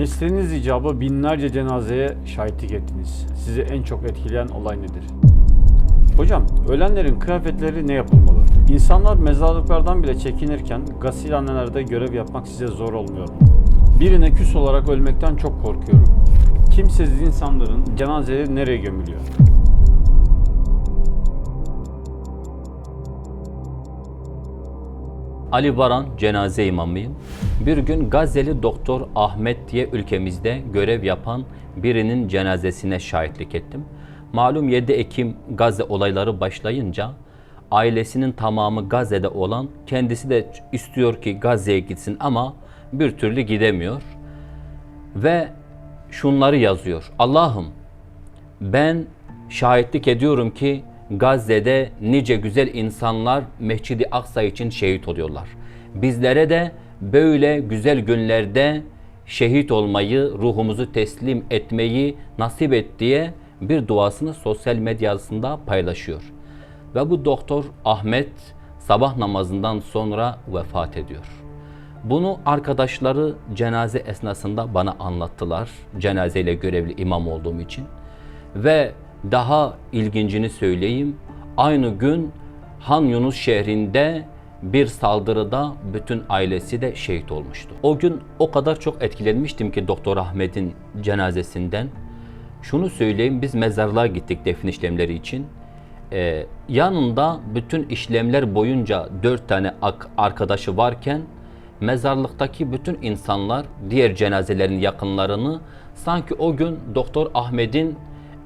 Mesleğiniz icabı binlerce cenazeye şahitlik ettiniz. Sizi en çok etkileyen olay nedir? Hocam, ölenlerin kıyafetleri ne yapılmalı? İnsanlar mezarlıklardan bile çekinirken gasilhanelerde görev yapmak size zor olmuyor mu? Birine küs olarak ölmekten çok korkuyorum. Kimsesiz insanların cenazeleri nereye gömülüyor? Ali Baran cenaze imamıyım. Bir gün Gazze'li doktor Ahmet diye ülkemizde görev yapan birinin cenazesine şahitlik ettim. Malum 7 Ekim Gazze olayları başlayınca ailesinin tamamı Gazze'de olan kendisi de istiyor ki Gazze'ye gitsin ama bir türlü gidemiyor. Ve şunları yazıyor. Allah'ım ben şahitlik ediyorum ki Gazze'de nice güzel insanlar Mescid-i Aksa için şehit oluyorlar. Bizlere de böyle güzel günlerde şehit olmayı, ruhumuzu teslim etmeyi nasip et diye bir duasını sosyal medyasında paylaşıyor. Ve bu doktor Ahmet sabah namazından sonra vefat ediyor. Bunu arkadaşları cenaze esnasında bana anlattılar. Cenazeyle görevli imam olduğum için. Ve daha ilgincini söyleyeyim. Aynı gün Han Yunus şehrinde bir saldırıda bütün ailesi de şehit olmuştu. O gün o kadar çok etkilenmiştim ki Doktor Ahmet'in cenazesinden. Şunu söyleyeyim, biz mezarlığa gittik defin işlemleri için. Ee, yanında bütün işlemler boyunca dört tane arkadaşı varken mezarlıktaki bütün insanlar diğer cenazelerin yakınlarını sanki o gün Doktor Ahmet'in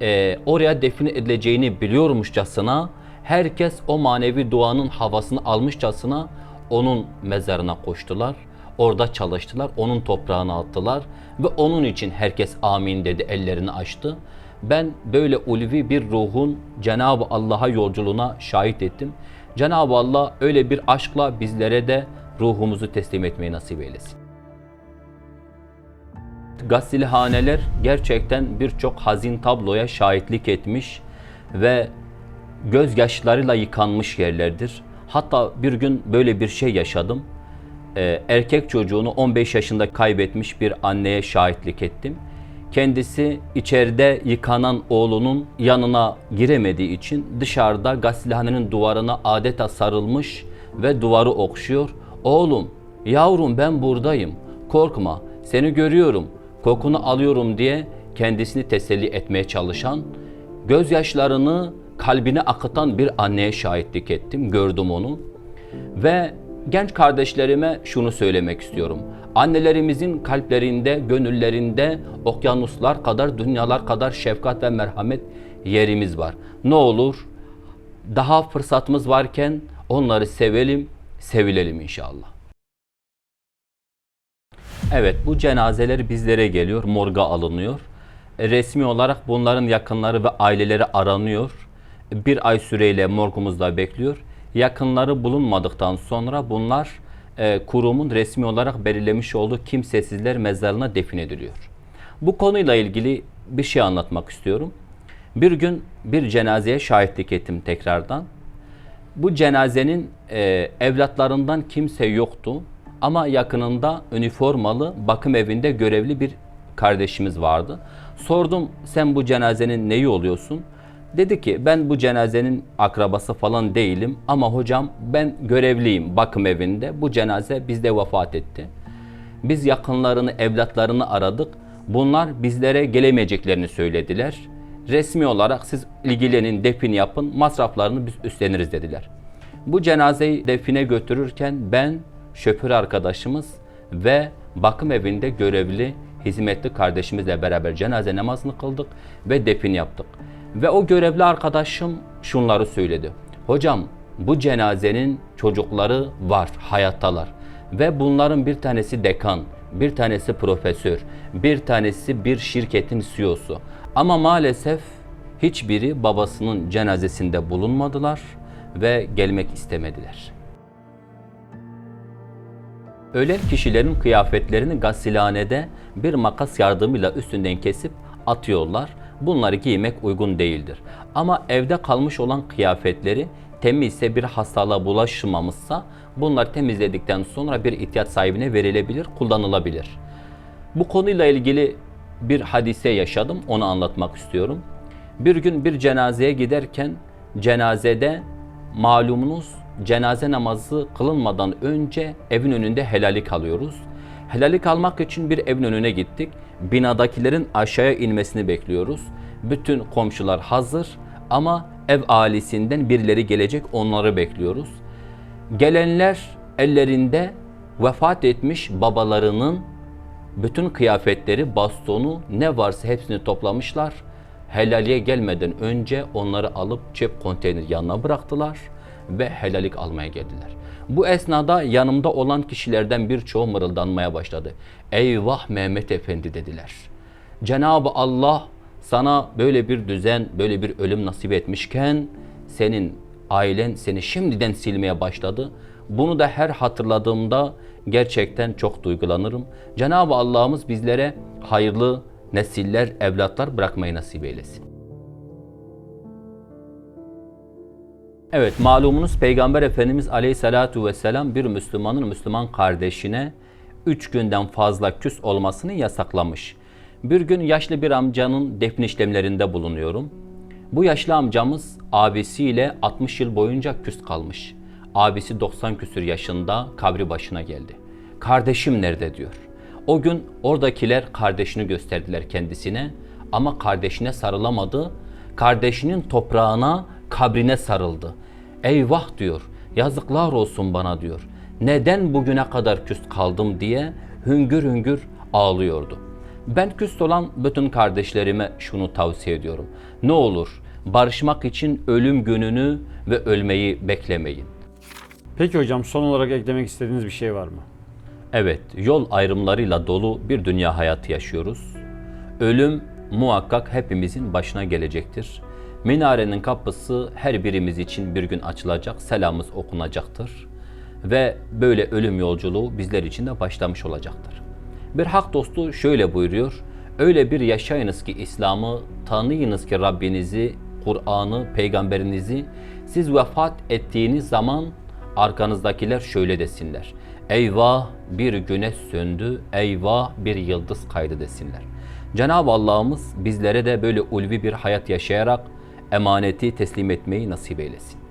e, oraya define edileceğini biliyormuşçasına herkes o manevi duanın havasını almışçasına onun mezarına koştular. Orada çalıştılar, onun toprağına attılar ve onun için herkes amin dedi, ellerini açtı. Ben böyle ulvi bir ruhun Cenab-ı Allah'a yolculuğuna şahit ettim. Cenab-ı Allah öyle bir aşkla bizlere de ruhumuzu teslim etmeyi nasip eylesin. Gasilhaneler gerçekten birçok hazin tabloya şahitlik etmiş ve gözyaşlarıyla yıkanmış yerlerdir. Hatta bir gün böyle bir şey yaşadım. Ee, erkek çocuğunu 15 yaşında kaybetmiş bir anneye şahitlik ettim. Kendisi içeride yıkanan oğlunun yanına giremediği için dışarıda gasilhanenin duvarına adeta sarılmış ve duvarı okşuyor. Oğlum, yavrum ben buradayım. Korkma, seni görüyorum, kokunu alıyorum diye kendisini teselli etmeye çalışan, gözyaşlarını kalbine akıtan bir anneye şahitlik ettim, gördüm onu. Ve genç kardeşlerime şunu söylemek istiyorum. Annelerimizin kalplerinde, gönüllerinde okyanuslar kadar, dünyalar kadar şefkat ve merhamet yerimiz var. Ne olur daha fırsatımız varken onları sevelim, sevilelim inşallah. Evet bu cenazeler bizlere geliyor, morga alınıyor. E, Resmi olarak bunların yakınları ve aileleri aranıyor. Bir ay süreyle morgumuzda bekliyor. Yakınları bulunmadıktan sonra bunlar e, kurumun resmi olarak belirlemiş olduğu kimsesizler mezarına defin ediliyor. Bu konuyla ilgili bir şey anlatmak istiyorum. Bir gün bir cenazeye şahitlik ettim tekrardan. Bu cenazenin e, evlatlarından kimse yoktu ama yakınında üniformalı bakım evinde görevli bir kardeşimiz vardı. Sordum sen bu cenazenin neyi oluyorsun? Dedi ki ben bu cenazenin akrabası falan değilim ama hocam ben görevliyim bakım evinde. Bu cenaze bizde vefat etti. Biz yakınlarını, evlatlarını aradık. Bunlar bizlere gelemeyeceklerini söylediler. Resmi olarak siz ilgilenin, defin yapın, masraflarını biz üstleniriz dediler. Bu cenazeyi define götürürken ben, şoför arkadaşımız ve bakım evinde görevli hizmetli kardeşimizle beraber cenaze namazını kıldık ve defin yaptık. Ve o görevli arkadaşım şunları söyledi. Hocam bu cenazenin çocukları var, hayattalar. Ve bunların bir tanesi dekan, bir tanesi profesör, bir tanesi bir şirketin CEO'su. Ama maalesef hiçbiri babasının cenazesinde bulunmadılar ve gelmek istemediler. Ölen kişilerin kıyafetlerini gasilhanede bir makas yardımıyla üstünden kesip atıyorlar. Bunları giymek uygun değildir. Ama evde kalmış olan kıyafetleri temizse bir hastalığa bulaşmamışsa bunlar temizledikten sonra bir ihtiyaç sahibine verilebilir, kullanılabilir. Bu konuyla ilgili bir hadise yaşadım, onu anlatmak istiyorum. Bir gün bir cenazeye giderken cenazede malumunuz cenaze namazı kılınmadan önce evin önünde helalik alıyoruz. Helalik almak için bir evin önüne gittik. Binadakilerin aşağıya inmesini bekliyoruz. Bütün komşular hazır ama ev ailesinden birileri gelecek onları bekliyoruz. Gelenler ellerinde vefat etmiş babalarının bütün kıyafetleri, bastonu ne varsa hepsini toplamışlar. Helaliye gelmeden önce onları alıp çöp konteyner yanına bıraktılar ve helalik almaya geldiler. Bu esnada yanımda olan kişilerden birçoğu mırıldanmaya başladı. Eyvah Mehmet Efendi dediler. Cenab-ı Allah sana böyle bir düzen, böyle bir ölüm nasip etmişken senin ailen seni şimdiden silmeye başladı. Bunu da her hatırladığımda gerçekten çok duygulanırım. Cenab-ı Allah'ımız bizlere hayırlı nesiller, evlatlar bırakmayı nasip eylesin. Evet malumunuz Peygamber Efendimiz Aleyhisselatu Vesselam bir Müslümanın Müslüman kardeşine üç günden fazla küs olmasını yasaklamış. Bir gün yaşlı bir amcanın defin işlemlerinde bulunuyorum. Bu yaşlı amcamız abisiyle 60 yıl boyunca küs kalmış. Abisi 90 küsür yaşında kabri başına geldi. Kardeşim nerede diyor. O gün oradakiler kardeşini gösterdiler kendisine ama kardeşine sarılamadı. Kardeşinin toprağına, kabrine sarıldı. Eyvah diyor. Yazıklar olsun bana diyor. Neden bugüne kadar küs kaldım diye hüngür hüngür ağlıyordu. Ben küs olan bütün kardeşlerime şunu tavsiye ediyorum. Ne olur barışmak için ölüm gününü ve ölmeyi beklemeyin. Peki hocam son olarak eklemek istediğiniz bir şey var mı? Evet, yol ayrımlarıyla dolu bir dünya hayatı yaşıyoruz. Ölüm muhakkak hepimizin başına gelecektir. Minarenin kapısı her birimiz için bir gün açılacak, selamımız okunacaktır. Ve böyle ölüm yolculuğu bizler için de başlamış olacaktır. Bir hak dostu şöyle buyuruyor. Öyle bir yaşayınız ki İslam'ı, tanıyınız ki Rabbinizi, Kur'an'ı, peygamberinizi. Siz vefat ettiğiniz zaman arkanızdakiler şöyle desinler. Eyvah bir güneş söndü, eyvah bir yıldız kaydı desinler. Cenab-ı Allah'ımız bizlere de böyle ulvi bir hayat yaşayarak emaneti teslim etmeyi nasip eylesin.